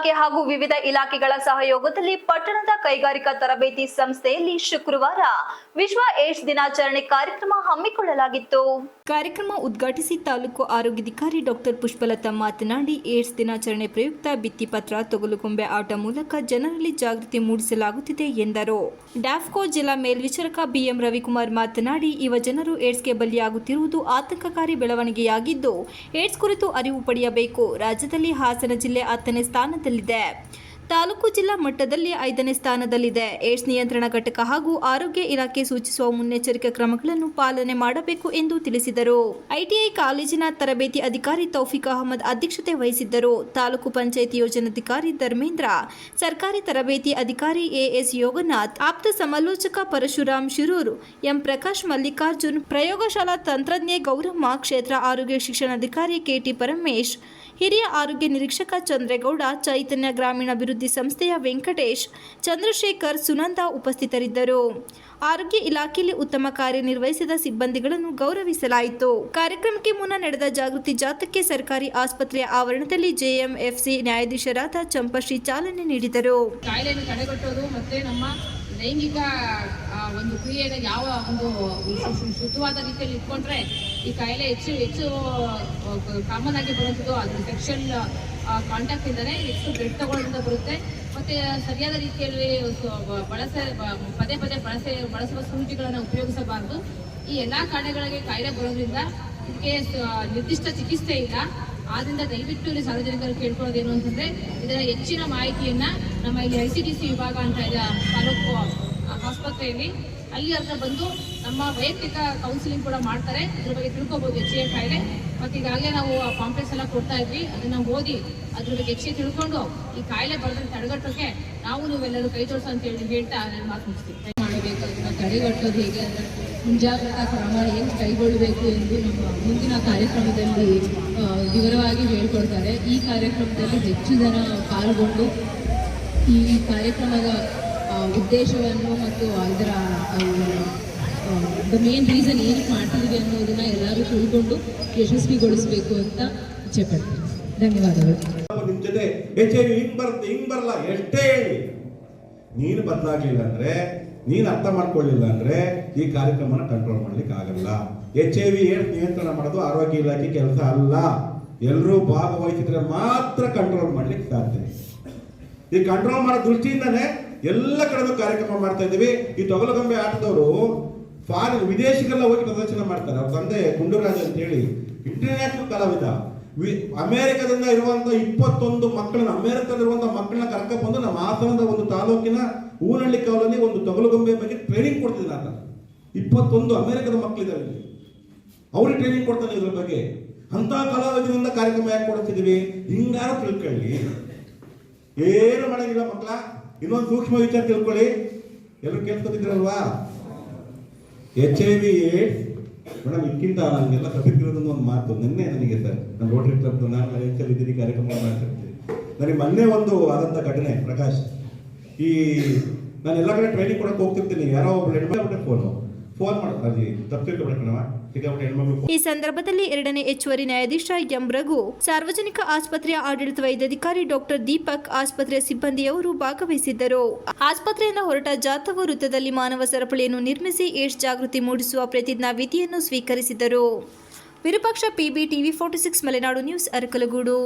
ಇಲಾಖೆ ಹಾಗೂ ವಿವಿಧ ಇಲಾಖೆಗಳ ಸಹಯೋಗದಲ್ಲಿ ಪಟ್ಟಣದ ಕೈಗಾರಿಕಾ ತರಬೇತಿ ಸಂಸ್ಥೆಯಲ್ಲಿ ಶುಕ್ರವಾರ ವಿಶ್ವ ಏಡ್ಸ್ ದಿನಾಚರಣೆ ಕಾರ್ಯಕ್ರಮ ಹಮ್ಮಿಕೊಳ್ಳಲಾಗಿತ್ತು. ಕಾರ್ಯಕ್ರಮ ಉದ್ಘಾಟಿಸಿ ತಾಲೂಕು ಆರೋಗ್ಯಾಧಿಕಾರಿ ಡಾಕ್ಟರ್ ಪುಷ್ಪಲತಾ ಮಾತನಾಡಿ, ಏಡ್ಸ್ ದಿನಾಚರಣೆ ಪ್ರಯುಕ್ತ ಭಿತ್ತಿಪತ್ರ, ತೊಗಲುಗೊಂಬೆ ಆಟ ಮೂಲಕ ಜನರಲ್ಲಿ ಜಾಗೃತಿ ಮೂಡಿಸಲಾಗುತ್ತಿದೆ ಎಂದರು. ಡ್ಯಾಫ್ಕೋ ಜಿಲ್ಲಾ ಮೇಲ್ವಿಚಾರಕ ಬಿಎಂ ರವಿಕುಮಾರ್ ಮಾತನಾಡಿ, ಯುವ ಜನರು ಏಡ್ಸ್ಗೆ ಬಲಿಯಾಗುತ್ತಿರುವುದು ಆತಂಕಕಾರಿ ಬೆಳವಣಿಗೆಯಾಗಿದ್ದು, ಏಡ್ಸ್ ಕುರಿತು ಅರಿವು ಪಡೆಯಬೇಕು. ರಾಜ್ಯದಲ್ಲಿ ಹಾಸನ ಜಿಲ್ಲೆ ಹತ್ತನೇ ಸ್ಥಾನದಲ್ಲಿದೆ ತಾಲೂಕು ಜಿಲ್ಲಾ ಮಟ್ಟದಲ್ಲಿ ಐದನೇ ಸ್ಥಾನದಲ್ಲಿದೆ. ಏಡ್ಸ್ ನಿಯಂತ್ರಣ ಘಟಕ ಹಾಗೂ ಆರೋಗ್ಯ ಇಲಾಖೆ ಸೂಚಿಸುವ ಮುನ್ನೆಚ್ಚರಿಕೆ ಕ್ರಮಗಳನ್ನು ಪಾಲನೆ ಮಾಡಬೇಕು ಎಂದು ತಿಳಿಸಿದರು. ಐಟಿಐ ಕಾಲೇಜಿನ ತರಬೇತಿ ಅಧಿಕಾರಿ ತೌಫಿಕ್ ಅಹಮದ್ ಅಧ್ಯಕ್ಷತೆ ವಹಿಸಿದ್ದರು. ತಾಲೂಕು ಪಂಚಾಯಿತಿ ಯೋಜನಾಧಿಕಾರಿ ಧರ್ಮೇಂದ್ರ, ಸರ್ಕಾರಿ ತರಬೇತಿ ಅಧಿಕಾರಿ ಎಎಸ್ ಯೋಗನಾಥ್, ಆಪ್ತ ಸಮಾಲೋಚಕ ಪರಶುರಾಮ್ ಶಿರೂರು, ಎಂ ಪ್ರಕಾಶ್ ಮಲ್ಲಿಕಾರ್ಜುನ್, ಪ್ರಯೋಗಶಾಲಾ ತಂತ್ರಜ್ಞೆ ಗೌರಮ್ಮ, ಕ್ಷೇತ್ರ ಆರೋಗ್ಯ ಶಿಕ್ಷಣಾಧಿಕಾರಿ ಕೆಟಿ ಪರಮೇಶ್, ಹಿರಿಯ ಆರೋಗ್ಯ ನಿರೀಕ್ಷಕ ಚಂದ್ರೇಗೌಡ, ಚೈತನ್ಯ ಗ್ರಾಮೀಣಾಭಿವೃದ್ಧಿ ಸಂಸ್ಥೆಯ ವೆಂಕಟೇಶ್, ಚಂದ್ರಶೇಖರ್, ಸುನಂದ ಉಪಸ್ಥಿತರಿದ್ದರು. ಆರೋಗ್ಯ ಇಲಾಖೆಯಲ್ಲಿ ಉತ್ತಮ ಕಾರ್ಯನಿರ್ವಹಿಸಿದ ಸಿಬ್ಬಂದಿಗಳನ್ನು ಗೌರವಿಸಲಾಯಿತು. ಕಾರ್ಯಕ್ರಮಕ್ಕೆ ಮುನ್ನ ನಡೆದ ಜಾಗೃತಿ ಜಾಥಾಕ್ಕೆ ಸರ್ಕಾರಿ ಆಸ್ಪತ್ರೆಯ ಆವರಣದಲ್ಲಿ ಜೆಎಂಎಫ್ಸಿ ನ್ಯಾಯಾಧೀಶರಾದ ಚಂಪಶ್ರೀ ಚಾಲನೆ ನೀಡಿದರು. ಲೈಂಗಿಕ ಒಂದು ಕ್ರಿಯೆಯನ್ನು ಯಾವ ಒಂದು ಶುದ್ಧವಾದ ರೀತಿಯಲ್ಲಿ ಇಟ್ಕೊಂಡ್ರೆ ಈ ಕಾಯಿಲೆ ಹೆಚ್ಚು ಹೆಚ್ಚು ಕಾಮನ್ ಆಗಿ ಬರುವಂಥದ್ದು ಅದು ಸೆಕ್ಷಲ್ ಕಾಂಟ್ಯಾಕ್ಟ್ ಇಂದನೇ ಎಷ್ಟು ಬ್ಲಡ್ ಬರುತ್ತೆ. ಮತ್ತೆ ಸರಿಯಾದ ರೀತಿಯಲ್ಲಿ ಬಳಸೆ ಪದೇ ಪದೇ ಬಳಸೆ, ಬಳಸುವ ಸೂಜಿಗಳನ್ನು ಉಪಯೋಗಿಸಬಾರದು. ಈ ಎಲ್ಲಾ ಕಾರಣಗಳಿಗೆ ಕಾಯಿಲೆ ಬರೋದ್ರಿಂದ ಇದಕ್ಕೆ ನಿರ್ದಿಷ್ಟ ಚಿಕಿತ್ಸೆ ಇಲ್ಲ. ಆದ್ರಿಂದ ದಯವಿಟ್ಟು ಇಲ್ಲಿ ಸಾರ್ವಜನಿಕರು ಕೇಳ್ಕೊಳ್ಳೋದೇನು ಅಂತಂದ್ರೆ ಇದರ ಹೆಚ್ಚಿನ ಮಾಹಿತಿಯನ್ನ ನಮ್ಮ ಇಲ್ಲಿ ಐ ಸಿ ಡಿ ಸಿ ವಿಭಾಗ ಅಂತ ಇದೆ ತಾಲೂಕು ಆಸ್ಪತ್ರೆಯಲ್ಲಿ. ಅಲ್ಲಿ ಹತ್ರ ಬಂದು ನಮ್ಮ ವೈಯಕ್ತಿಕ ಕೌನ್ಸಿಲಿಂಗ್ ಕೂಡ ಮಾಡ್ತಾರೆ. ಅದ್ರ ಬಗ್ಗೆ ತಿಳ್ಕೊಬಹುದು ಹೆಚ್ಚಿಗೆ ಕಾಯಿಲೆ ಮತ್ತೆ ಈಗಾಗಲೇ ನಾವು ಆ ಪಾಂಪ್ಲೆಟ್ಸ್ ಎಲ್ಲ ಕೊಡ್ತಾ ಇದ್ವಿ. ಅದನ್ನ ಓದಿ ಅದ್ರ ಬಗ್ಗೆ ಹೆಚ್ಚಿಗೆ ತಿಳ್ಕೊಂಡು ಈ ಕಾಯಿಲೆ ಬರೋದನ್ನ ತಡೆಗಟ್ಟೋಕೆ ನಾವು ನೀವೆಲ್ಲರೂ ಕೈ ಜೋಡಿಸೋ ಅಂತ ಹೇಳಿ ಹೇಳ್ತಾ ನಾನು ಮಾತು ಮುಗಿಸ್ತೀನಿ. ಮಾಡಬೇಕು ಅದನ್ನ ತಡೆಗಟ್ಟೋದು ಹೇಗೆ ಅಂತ ಮುಂಜಾಗ್ರತಾ ಕ್ರಮ ಏನು ಕೈಗೊಳ್ಳಬೇಕು ಎಂದು ನಮ್ಮ ಮುಂದಿನ ಕಾರ್ಯಕ್ರಮದಲ್ಲಿ ವಿವರವಾಗಿ ಹೇಳ್ಕೊಡ್ತಾರೆ. ಈ ಕಾರ್ಯಕ್ರಮದಲ್ಲಿ ಹೆಚ್ಚು ಜನ ಪಾಲ್ಗೊಂಡು ಈ ಕಾರ್ಯಕ್ರಮದ ಉದ್ದೇಶವನ್ನು ಮತ್ತು ಇದರ ದ ಮೇನ್ ರೀಸನ್ ಏನಕ್ಕೆ ಮಾಡ್ತಿದ್ದೀವಿ ಅನ್ನೋದನ್ನ ಎಲ್ಲರೂ ತಿಳ್ಕೊಂಡು ಯಶಸ್ವಿಗೊಳಿಸಬೇಕು ಅಂತ ಇಚ್ಛೆ ಪಡ್ತೀನಿ ಧನ್ಯವಾದಗಳು ನಿಮ್ಮ ಜೊತೆ ಹಿಂಗ್ ಬರುತ್ತೆ ಹಿಂಗ್ ಬರಲ್ಲ ಎಷ್ಟೇ ಹೇಳಿ. ನೀನು ಬದಲಾಗ್ಲಿಲ್ಲ ಅಂದ್ರೆ, ನೀನು ಅರ್ಥ ಮಾಡ್ಕೊಳ್ಳಿಲ್ಲ ಅಂದ್ರೆ ಈ ಕಾರ್ಯಕ್ರಮನ ಕಂಟ್ರೋಲ್ ಮಾಡ್ಲಿಕ್ಕೆ ಆಗಲ್ಲ. ಎಚ್ ಐ ವಿ ಏನ್ ನಿಯಂತ್ರಣ ಮಾಡೋದು ಆರೋಗ್ಯ ಇಲಾಖೆ ಕೆಲಸ ಅಲ್ಲ. ಎಲ್ಲರೂ ಭಾಗವಹಿಸಿದ್ರೆ ಮಾತ್ರ ಕಂಟ್ರೋಲ್ ಮಾಡ್ಲಿಕ್ಕೆ ಸಾಧ್ಯ. ಈ ಕಂಟ್ರೋಲ್ ಮಾಡೋ ದೃಷ್ಟಿಯಿಂದನೇ ಎಲ್ಲ ಕಡೆನೂ ಕಾರ್ಯಕ್ರಮ ಮಾಡ್ತಾ ಇದ್ದೀವಿ. ಈ ತೊಗಲಗೊಂಬೆ ಆಟದವರು ಫಾರಿನ್ ವಿದೇಶಿಗೆಲ್ಲ ಹೋಗಿ ಪ್ರದರ್ಶನ ಮಾಡ್ತಾರೆ. ಅವ್ರ ತಂದೆ ಗುಂಡುರಾಜ್ ಅಂತ ಹೇಳಿ ಇಂಟರ್ನ್ಯಾಷನಲ್ ಕಲಾವಿದ ಅಮೆರಿಕದಿಂದ ಇರುವಂತ ಇಪ್ಪತ್ತೊಂದು ಮಕ್ಕಳನ್ನ, ಅಮೆರಿಕದಲ್ಲಿರುವಂತ ಮಕ್ಕಳನ್ನ ಕರ್ಕೊಂಡ್ ಬಂದು ನಮ್ಮ ಹಾಸನದ ಒಂದು ತಾಲೂಕಿನ ಹೂನಹಳ್ಳಿ ಕಾವಲಲ್ಲಿ ಒಂದು ತೊಗಲುಗೊಂಬೆ ಬಗ್ಗೆ ಟ್ರೈನಿಂಗ್ ಕೊಡ್ತಿದ್ದೀನಿ ಆತ. ಇಪ್ಪತ್ತೊಂದು ಅಮೆರಿಕದ ಮಕ್ಕಳಿದ್ದಾರೆ ಅವ್ರಿಗೆ ಟ್ರೈನಿಂಗ್ ಕೊಡ್ತಾನೆ ಇದ್ರ ಬಗ್ಗೆ. ಅಂತ ಕಲಾವಿದರಿಂದ ಕಾರ್ಯಕ್ರಮ ಯಾಕೆ ಕೊಡ್ತಿದೀವಿ? ಹಿಂಗಾರು ತಿಳ್ಕೊಳ್ಳಿ. ಏನು ಮಾಡೋದಿಲ್ಲ ಮಕ್ಕಳ? ಇನ್ನೊಂದು ಸೂಕ್ಷ್ಮ ವಿಚಾರ ತಿಳ್ಕೊಳ್ಳಿ. ಎಲ್ಲರೂ ಕೇಳ್ಕೊತಿದ್ರಲ್ವಾ H I V AIDS madam ಇದಕ್ಕಿಂತ ನನಗೆಲ್ಲ ಸಭಿಕಿರೋದೊಂದು ಒಂದು ಮಾತು. ನಿನ್ನೆ ನನಗೆ ಸರ್ ನಾನು ರೋಟರಿ ಕ್ಲಬ್ ನಾನು ಲಯನ್ಸಲ್ಲಿ ಇದ್ದೀನಿ ಕಾರ್ಯಕ್ರಮ ಮಾಡ್ತಿರ್ತೀನಿ ನನಗೆ ಮೊನ್ನೆ ಒಂದು ಆದಂಥ ಘಟನೆ, ಪ್ರಕಾಶ್. ಈ ನಾನು ಎಲ್ಲ ಕಡೆ ಟ್ರೈನಿಂಗ್ ಕೊಡಕ್ಕೆ ಹೋಗ್ತಿರ್ತೀನಿ. ಯಾರೋ ಒಬ್ಬರು ಹೆಣ್ಮಕ್ಳು ಫೋನು ಈ ಸಂದರ್ಭದಲ್ಲಿ ಎರಡನೇ ಹೆಚ್ಚುವರಿ ನ್ಯಾಯಾಧೀಶ ಎಂ ರಘು, ಸಾರ್ವಜನಿಕ ಆಸ್ಪತ್ರೆಯ ಆಡಳಿತ ವೈದ್ಯಾಧಿಕಾರಿ ಡಾಕ್ಟರ್ ದೀಪಕ್, ಆಸ್ಪತ್ರೆಯ ಸಿಬ್ಬಂದಿಯವರು ಭಾಗವಹಿಸಿದ್ದರು. ಆಸ್ಪತ್ರೆಯನ್ನು ಹೊರಟ ಜಾಥವ ವೃತ್ತದಲ್ಲಿ ಮಾನವ ಸರಪಳಿಯನ್ನು ನಿರ್ಮಿಸಿ ಏಡ್ಸ್ ಜಾಗೃತಿ ಮೂಡಿಸುವ ಪ್ರತಿಜ್ಞಾ ವಿಧಿಯನ್ನು ಸ್ವೀಕರಿಸಿದರು Virupaksha PB TV forty six, Malenadu news, Arakalagudu.